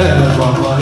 Merhaba